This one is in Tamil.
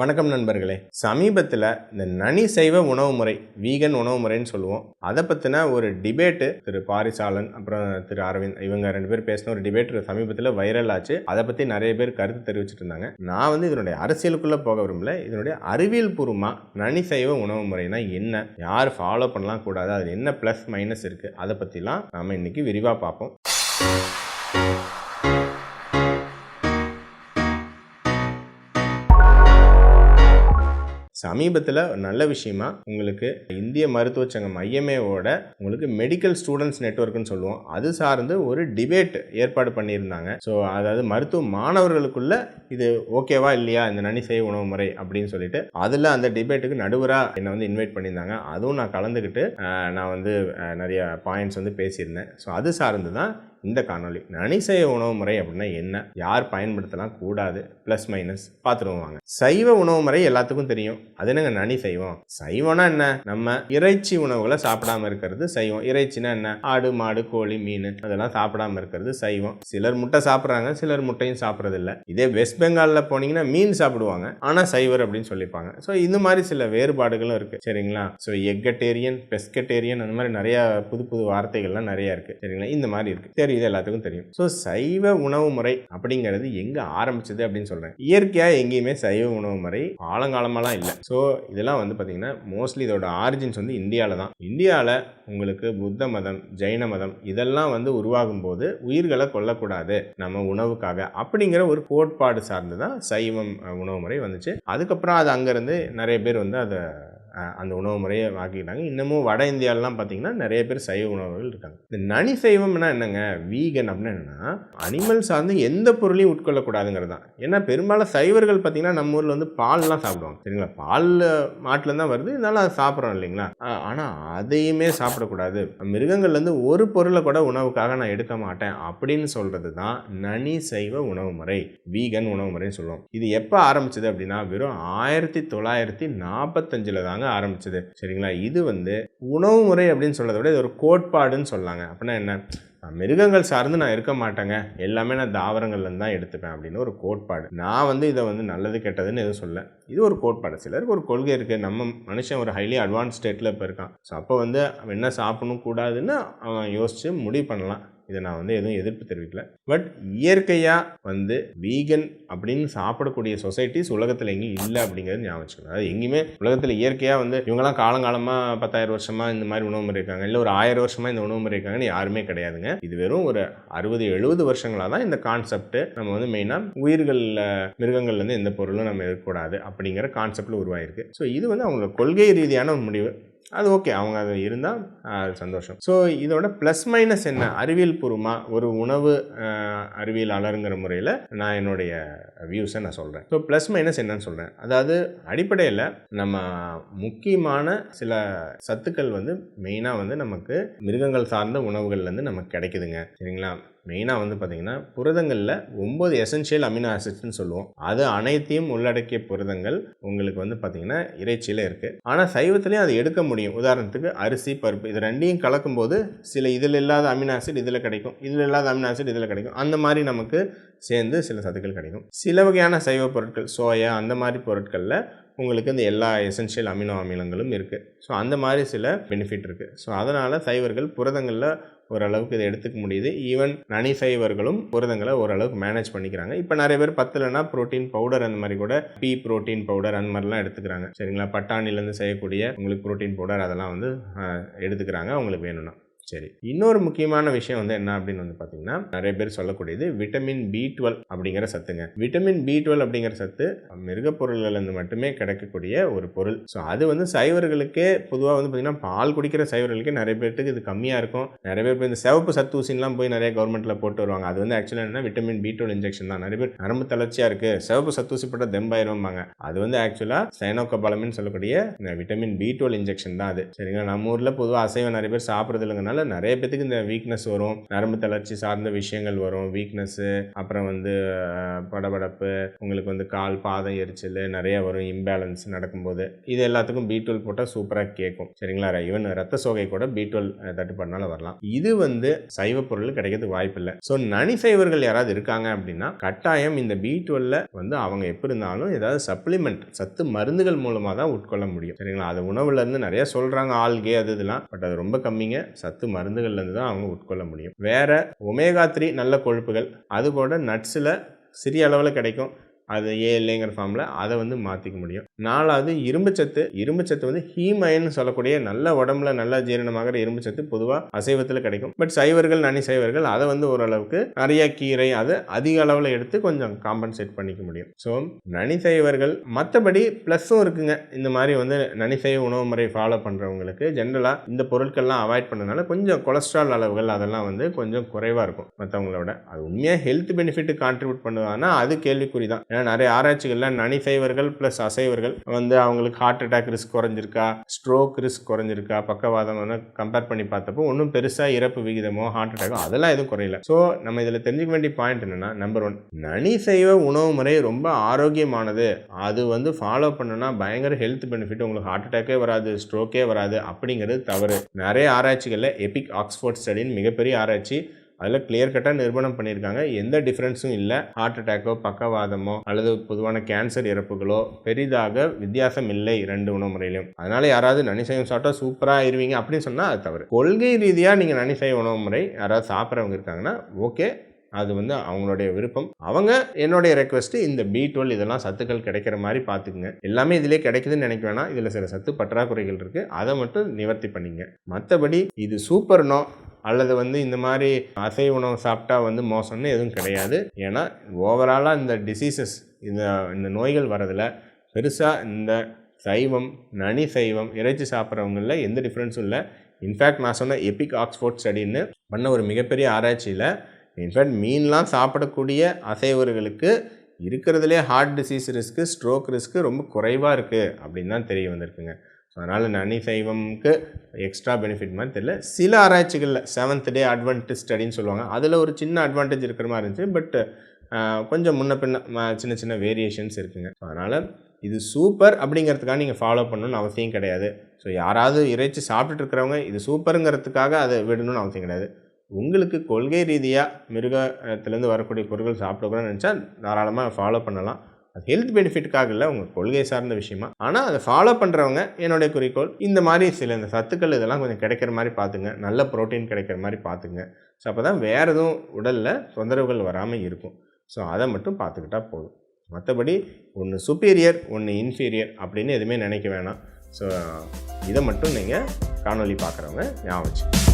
வணக்கம் நண்பர்களே. சமீபத்தில் இந்த நனி சைவ உணவு முறை வீகன் உணவு முறைன்னு சொல்லுவோம். அதை பற்றின ஒரு டிபேட்டு திரு பாரிசாலன் அப்புறம் திரு அரவிந்த் இவங்க ரெண்டு பேர் பேசின ஒரு டிபேட் சமீபத்தில் வைரல் ஆச்சு. அதை பற்றி நிறைய பேர் கருத்து தெரிவிச்சிட்டு இருந்தாங்க. நான் வந்து இதனுடைய அரசியலுக்குள்ளே போக விரும்பல. இதனுடைய அறிவியல் பூர்வமாக நனி சைவ உணவு முறைனா என்ன? யார் ஃபாலோ பண்ணலாம் கூடாது. அதில் என்ன ப்ளஸ் மைனஸ் இருக்குது அதை பற்றிலாம் நாம் இன்னைக்கு விரிவாக பார்ப்போம். சமீபத்தில் நல்ல விஷயமா உங்களுக்கு இந்திய மருத்துவ சங்கம் ஐஎம்ஏவோட உங்களுக்கு மெடிக்கல் ஸ்டூடெண்ட்ஸ் நெட்வொர்க்னு சொல்லுவோம். அது சார்ந்து ஒரு டிபேட் ஏற்பாடு பண்ணியிருந்தாங்க. ஸோ அதாவது மருத்துவ மாணவர்களுக்குள்ள இது ஓகேவா இல்லையா? இந்த நனி செய் உணவு முறை அப்படின்னு சொல்லிட்டு அதில் அந்த டிபேட்டுக்கு நடுவராக என்னை வந்து இன்வைட் பண்ணியிருந்தாங்க. அதுவும் நான் கலந்துக்கிட்டு நான் வந்து நிறைய பாயிண்ட்ஸ் வந்து பேசியிருந்தேன். ஸோ அது சார்ந்து தான் இந்த காணொளி. நனிசைவ உணவு முறை அப்படின்னா என்ன? யார் பயன்படுத்தலாம்? கூடாது. ப்ளஸ் மைனஸ் பார்த்துருவோம் வாங்க சைவ உணவு முறை எல்லாத்துக்கும் தெரியும். அது என்னங்க நனி சைவம்? சைவம்னா என்ன? நம்ம இறைச்சி உணவுகளை சாப்பிடாம இருக்கிறது சைவம். இறைச்சினா என்ன? ஆடு மாடு கோழி மீன் அதெல்லாம் சாப்பிடாம இருக்கிறது சைவம். சிலர் முட்டை சாப்பிட்றாங்க சிலர் முட்டையும் சாப்பிட்றது இல்லை இதே வெஸ்ட் பெங்காலில் போனீங்கன்னா மீன் சாப்பிடுவாங்க. ஆனால் சைவர் அப்படின்னு சொல்லிப்பாங்க. ஸோ இந்த மாதிரி சில வேறுபாடுகளும் இருக்கு. சரிங்களா? ஸோ எக்கட்டேரியன் பெஸ்கட்டேரியன் அந்த மாதிரி நிறைய புது புது வார்த்தைகள்லாம் நிறைய இருக்கு. சரிங்களா? இந்த மாதிரி இருக்கு இது எல்லாத்துக்கும் தெரியும். ஸோ சைவ உணவு முறை அப்படிங்கிறது எங்க ஆரம்பிச்சது அப்படின்னு சொல்றேன். இயற்கையா எங்கேயுமே சைவ உணவு முறை காலங்காலமாலாம் இல்லை. ஸோ இதெல்லாம் வந்து பார்த்தீங்கன்னா மோஸ்ட்லி இதோட ஆரிஜின்ஸ் வந்து இந்தியாவில் தான். இந்தியாவில் உங்களுக்கு புத்த மதம் ஜெயின மதம் இதெல்லாம் வந்து உருவாகும் போது உயிர்களை கொல்லக்கூடாது நம்ம உணவுக்காக அப்படிங்கிற ஒரு கோட்பாடு சார்ந்து தான் சைவம் உணவு முறை வந்துச்சு. அதுக்கப்புறம் அது அங்கேருந்து நிறைய பேர் வந்து அதை அந்த உணவு முறையை ஆக்கிக்கிட்டாங்க இன்னமும் வட இந்தியாவிலாம் பார்த்தீங்கன்னா நிறைய பேர் சைவ உணவுகள் இருக்காங்க. இந்த நனி சைவம்னா என்னங்க? வீகன் அப்படின்னா என்னென்னா அனிமல் சார்ந்து எந்த பொருளையும் உட்கொள்ளக்கூடாதுங்கிறது தான் ஏன்னா பெரும்பாலும் சைவர்கள் பார்த்தீங்கன்னா நம்ம ஊரில் வந்து பால்லாம் சாப்பிடுவாங்க. சரிங்களா? பால் மாட்டில் தான் வருது. இருந்தாலும் அதை சாப்பிட்றோம் இல்லைங்களா? ஆனால் அதையுமே சாப்பிடக்கூடாது. மிருகங்கள்லேருந்து ஒரு பொருளை கூட உணவுக்காக நான் எடுக்க மாட்டேன் அப்படின்னு சொல்கிறது தான் நனி சைவ உணவு முறை. வீகன் உணவு முறைன்னு சொல்லுவோம். இது எப்போ ஆரம்பிச்சது அப்படின்னா வெறும் ஆயிரத்தி தொள்ளாயிரத்தி நாற்பத்தஞ்சில் தாங்க ஆரம்பிச்சது. சரிங்களா? இது வந்து உணவு முறை அப்படின்னு சொல்றதை விட இது ஒரு கோட்பாடுன்னு சொல்லாங்க. அப்படின்னா என்ன? மிருகங்கள் சார்ந்து நான் இருக்க மாட்டேங்க. எல்லாமே நான் தாவரங்கள்லேருந்து தான் எடுத்துப்பேன் அப்படின்னு ஒரு கோட்பாடு. நான் வந்து இதை வந்து நல்லது கெட்டதுன்னு எதுவும் சொல்ல. இது ஒரு கோட்பாடு. சிலருக்கு ஒரு கொள்கை இருக்குது நம்ம மனுஷன் ஒரு ஹைலி அட்வான்ஸ் ஸ்டேட்டில் இப்போ இருக்கான். ஸோ அப்போ வந்து அவன் என்ன சாப்பிடணும் கூடாதுன்னு அவன் யோசித்து முடிவு பண்ணலாம். இதை நான் வந்து எதுவும் எதிர்ப்பு தெரிவிக்கல. பட் இயற்கையாக வந்து வீகன் அப்படின்னு சாப்பிடக்கூடிய சொசைட்டிஸ் உலகத்தில் எங்கேயும் இல்லை அப்படிங்கிறது ஞாபகம் வச்சுக்கணும் அதாவது எங்கேயுமே உலகத்தில் இயற்கையாக வந்து இவங்கெல்லாம் காலங்காலமாக பத்தாயிரம் வருஷமாக இந்த மாதிரி உணவு முறை இருக்காங்க இல்லை ஒரு ஆயிரம் வருஷமாக இந்த உணவு முறை இருக்காங்கன்னு யாருமே கிடையாதுங்க. இது வெறும் ஒரு அறுபது எழுபது வருஷங்களாக தான் இந்த கான்செப்ட் நம்ம வந்து மெயினாக உயிர்களில் மிருகங்கள்லேருந்து எந்த பொருளும் நம்ம இருக்கக்கூடாது அப்படிங்கிற கான்செப்டில் உருவாயிருக்கு. ஸோ இது வந்து அவங்களோட கொள்கை ரீதியான ஒரு முடிவு. அது ஓகே அவங்க அது இருந்தால் அது சந்தோஷம். ஸோ இதோட ப்ளஸ் மைனஸ் என்ன? அறிவியல் பூர்வமாக ஒரு உணவு அறிவியலாளருங்கிற முறையில் நான் என்னுடைய வியூஸை நான் சொல்கிறேன் ஸோ ப்ளஸ் மைனஸ் என்னன்னு சொல்கிறேன் அதாவது அடிப்படையில் நம்ம முக்கியமான சில சத்துக்கள் வந்து மெயினாக வந்து நமக்கு மிருகங்கள் சார்ந்த உணவுகள்லேருந்து நமக்கு கிடைக்குதுங்க. சரிங்களா? மெயினாக வந்து பார்த்தீங்கன்னா புரதங்களில் ஒம்பது எசென்ஷியல் அமினோ ஆசிட்ஸ்னு சொல்லுவோம். அது அனைத்தையும் உள்ளடக்கிய புரதங்கள் உங்களுக்கு வந்து பார்த்தீங்கன்னா இறைச்சியில் இருக்குது ஆனால் சைவத்துலேயும் அதை எடுக்க முடியும். உதாரணத்துக்கு அரிசி பருப்பு இது ரெண்டையும் கலக்கும்போது சில இதில் இல்லாத அமினோ ஆசிட் இதில் கிடைக்கும். இதில் இல்லாத அமினோ ஆசிட் இதில் கிடைக்கும். அந்த மாதிரி நமக்கு சேர்ந்து சில சத்துக்கள் கிடைக்கும். சில வகையான சைவ பொருட்கள் சோயா அந்த மாதிரி பொருட்களில் உங்களுக்கு இந்த எல்லா எசென்ஷியல் அமினோ அமிலங்களும் இருக்குது ஸோ அந்த மாதிரி சில பெனிஃபிட் இருக்குது ஸோ அதனால் சைவர்கள் புரதங்களில் ஓரளவுக்கு இதை எடுத்துக்க முடியுது. ஈவன் நனி சைவர்களும் புரதங்களை ஓரளவுக்கு மேனேஜ் பண்ணிக்கிறாங்க. இப்போ நிறைய பேர் பத்துலனா புரோட்டீன் பவுடர் அந்த மாதிரி கூட பி புரோட்டீன் பவுடர் அந்த மாதிரிலாம் எடுத்துக்கிறாங்க. சரிங்களா? பட்டாணிலேருந்து செய்யக்கூடிய உங்களுக்கு புரோட்டீன் பவுடர் அதெல்லாம் வந்து எடுத்துக்கிறாங்க. அவங்களுக்கு வேணும்னா. சரி. இன்னொரு முக்கியமான விஷயம் வந்து என்ன அப்படின்னு வந்து பார்த்தீங்கன்னா நிறைய பேர் சொல்லக்கூடியது விட்டமின் பி டுவெல் அப்படிங்கிற சத்துங்க. விட்டமின் பி டுவெல் அப்படிங்கிற சத்து மிருகப்பொருள்கள்லேருந்து மட்டுமே கிடைக்கக்கூடிய ஒரு பொருள். ஸோ அது வந்து சைவர்களுக்கே பொதுவாக வந்து பார்த்தீங்கன்னா பால் குடிக்கிற சைவர்களுக்கே நிறைய பேர்த்துக்கு இது கம்மியாக இருக்கும். நிறைய பேர் இப்போ இந்த சிவப்பு சத்தூசின்லாம் போய் நிறைய கவர்மெண்ட்டில் போட்டு வருவாங்க. அது வந்து ஆக்சுவலாக என்ன விட்டமின் பி டுவெல் இன்ஜெக்ஷன் தான். நிறைய பேர் நரம்பு தளர்ச்சியாக இருக்குது சிவப்பு சத்தூசி போட்டால் தெம்பாயிரும்பாங்க. அது வந்து ஆக்சுவலாக சைனோகபாலமின்னு சொல்லக்கூடிய விட்டமின் பி டுவெல் இன்ஜெக்ஷன் தான் அது. சரிங்களா? நம்ம ஊரில் பொதுவாக அசைவம் நிறைய பேர் சாப்பிட்றது இல்லைங்கன்னா அதனால நிறைய பேத்துக்கு இந்த வீக்னஸ் வரும். நரம்பு தளர்ச்சி சார்ந்த விஷயங்கள் வரும். வீக்னஸ்ஸு அப்புறம் வந்து படபடப்பு உங்களுக்கு வந்து கால் பாதம் எரிச்சல் நிறைய வரும். இம்பேலன்ஸ் நடக்கும்போது. இது எல்லாத்துக்கும் பி டுவெல் போட்டால் சூப்பராக கேட்கும் சரிங்களா ஈவன் ரத்த சோகை கூட பி டுவெல் தட்டுப்பாடுனால வரலாம். இது வந்து சைவ பொருள் கிடைக்கிறதுக்கு வாய்ப்பு இல்லை. ஸோ நனி சைவர்கள் யாராவது இருக்காங்க அப்படின்னா கட்டாயம் இந்த பி டுவெல்ல வந்து அவங்க எப்படி இருந்தாலும் ஏதாவது சப்ளிமெண்ட் சத்து மருந்துகள் மூலமாக தான் உட்கொள்ள முடியும். சரிங்களா அது உணவுல இருந்து நிறைய சொல்றாங்க ஆல்கே அது இதெல்லாம் பட் அது ரொம்ப கம்மிங்க. சத்து மருந்துகள்ல இருந்து தான் அவங்க உட்கொள்ள முடியும். வேற ஒமேகா த்ரீ நல்ல கொழுப்புகள் அது போல நட்ஸில் சிறிய அளவில் கிடைக்கும். அது ஏ இல்லைங்கிற ஃபார்மில் அதை வந்து மாற்றிக்க முடியும். நாலாவது இரும்புச்சத்து. இரும்புச்சத்து வந்து ஹீமயன்னு சொல்லக்கூடிய நல்ல உடம்புல நல்ல ஜீரணமாகிற இரும்புச்சத்து பொதுவாக அசைவத்தில் கிடைக்கும். பட் சைவர்கள் நனி சைவர்கள் அதை வந்து ஓரளவுக்கு நிறைய கீரை அதை அதிக அளவில் எடுத்து கொஞ்சம் காம்பன்சேட் பண்ணிக்க முடியும். ஸோ நனி சைவர்கள் மற்றபடி ப்ளஸ்ஸும் இருக்குங்க. இந்த மாதிரி வந்து நனி சைவ உணவு முறை ஃபாலோ பண்ணுறவங்களுக்கு ஜென்ரலாக இந்த பொருட்கள்லாம் அவாய்ட் பண்ணனால கொஞ்சம் கொலஸ்ட்ரால் அளவுகள் அதெல்லாம் வந்து கொஞ்சம் குறைவாக இருக்கும் மற்றவங்களோட அது உண்மையாக ஹெல்த் பெனிஃபிட் கான்ட்ரிபியூட் பண்ணுவாங்கன்னா அது கேள்விக்குறி தான். ஏன்னா நிறைய ஆராய்ச்சிகளில் நனிசைவர்கள் ப்ளஸ் அசைவர்கள் வந்து அவங்களுக்கு ஹார்ட் அட்டாக் ரிஸ்க் குறைஞ்சிருக்கா ஸ்ட்ரோக் ரிஸ்க் குறைஞ்சிருக்கா பக்கவாதம் கம்பேர் பண்ணி பார்த்தப்போ ஒன்றும் பெருசாக இறப்பு விகிதமோ ஹார்ட் அட்டாக்கோ அதெல்லாம் எதுவும் குறையல. ஸோ நம்ம இதில் தெரிஞ்சுக்க வேண்டிய பாயிண்ட் என்னென்னா நம்பர் ஒன் நனிசைவ உணவு முறை ரொம்ப ஆரோக்கியமானது. அது வந்து ஃபாலோ பண்ணுனா பயங்கர ஹெல்த் பெனிஃபிட் உங்களுக்கு ஹார்ட் அட்டாக்கே வராது ஸ்ட்ரோக்கே வராது அப்படிங்கிறது தவறு. நிறைய ஆராய்ச்சிகளில் எபிக் ஆக்ஸ்ஃபோர்ட் ஸ்டடின்னு மிகப்பெரிய ஆராய்ச்சி. அதில் கிளியர் கட்டாக நிர்பணம் பண்ணியிருக்காங்க எந்த டிஃப்ரென்ஸும் இல்லை. ஹார்ட் அட்டாக்கோ பக்கவாதமோ அல்லது பொதுவான கேன்சர் இறப்புகளோ பெரிதாக வித்தியாசம் இல்லை ரெண்டு உணவு முறையிலும் அதனால யாராவது நனிசைவம் சாப்பிட்டா சூப்பராக ஆயிடுவீங்க அப்படின்னு சொன்னால் அது தவறு. கொள்கை ரீதியாக நீங்கள் நனிசை உணவு முறை யாராவது சாப்பிட்றவங்க இருக்காங்கன்னா ஓகே அது வந்து அவங்களுடைய விருப்பம். அவங்க என்னுடைய ரெக்வஸ்ட் இந்த பி டுவெல் இதெல்லாம் சத்துக்கள் கிடைக்கிற மாதிரி பார்த்துக்குங்க. எல்லாமே இதிலே கிடைக்குதுன்னு நினைக்க வேணாம். இதில் சில சத்து பற்றாக்குறைகள் இருக்குது அதை மட்டும் நிவர்த்தி பண்ணிங்க. மற்றபடி இது சூப்பர்னோ அல்லது வந்து இந்த மாதிரி அசைவ உணவு சாப்பிட்டா வந்து மோசம்னு எதுவும் கிடையாது. ஏன்னா ஓவராலாக இந்த டிசீசஸ் இந்த இந்த நோய்கள் வரதில் பெருசாக இந்த சைவம் நனி சைவம் இறைச்சி சாப்பிட்றவங்களில் எந்த டிஃப்ரென்ஸும் இல்லை. இன்ஃபேக்ட் நான் சொன்ன எபிக் ஆக்ஸ்போர்ட் ஸ்டடின்னு பண்ண ஒரு மிகப்பெரிய ஆராய்ச்சியில் இன்ஃபேக்ட் மீன்லாம் சாப்பிடக்கூடிய அசைவர்களுக்கு இருக்கிறதுலே heart disease risk stroke risk ரொம்ப குறைவாக இருக்குது அப்படின்னு தான் தெரிய வந்திருக்குங்க. ஸோ அதனால் நனி சைவம்க்கு எக்ஸ்ட்ரா பெனிஃபிட் மாதிரி தெரியல. சில ஆராய்ச்சிகளில் செவன்த் டே அட்வான்டேஜ் ஸ்டடின்னு சொல்லுவாங்க. அதில் ஒரு சின்ன அட்வான்டேஜ் இருக்கிற மாதிரி இருந்துச்சு. பட் கொஞ்சம் முன்ன பின்ன ம- சின்ன சின்ன வேரியேஷன்ஸ் இருக்குங்க. ஸோ அதனால் இது சூப்பர் அப்படிங்கிறதுக்காக நீங்கள் ஃபாலோ பண்ணணும்னு அவசியம் கிடையாது. ஸோ யாராவது இறைச்சி சாப்பிட்டுட்டு இருக்கிறவங்க இது சூப்பருங்கிறதுக்காக அதை விடணும்னு அவசியம் கிடையாது. உங்களுக்கு கொள்கை ரீதியாக மிருகத்திலேருந்து வரக்கூடிய பொருட்கள் சாப்பிடக்கூடாதுன்னு நினச்சா தாராளமாக ஃபாலோ பண்ணலாம். அது ஹெல்த் பெனிஃபிட்டுக்காக இல்லை உங்கள் கொள்கை சார்ந்த விஷயமா. ஆனால் அதை ஃபாலோ பண்ணுறவங்க என்னுடைய குறிக்கோள் இந்த மாதிரி சில இந்த சத்துக்கள் இதெல்லாம் கொஞ்சம் கிடைக்கிற மாதிரி பார்த்துங்க. நல்ல புரோட்டீன் கிடைக்கிற மாதிரி பார்த்துங்க. ஸோ அப்போ தான் வேறு எதுவும் உடலில் தொந்தரவுகள் வராமல் இருக்கும். ஸோ அதை மட்டும் பார்த்துக்கிட்டா போதும். மற்றபடி ஒன்று சுப்பீரியர் ஒன்று இன்ஃபீரியர் அப்படின்னு எதுவுமே நினைக்க வேணாம். ஸோ இதை மட்டும் நீங்கள் காணொளி பார்க்குறவங்க ஞாபகம் வச்சுக்கோங்க.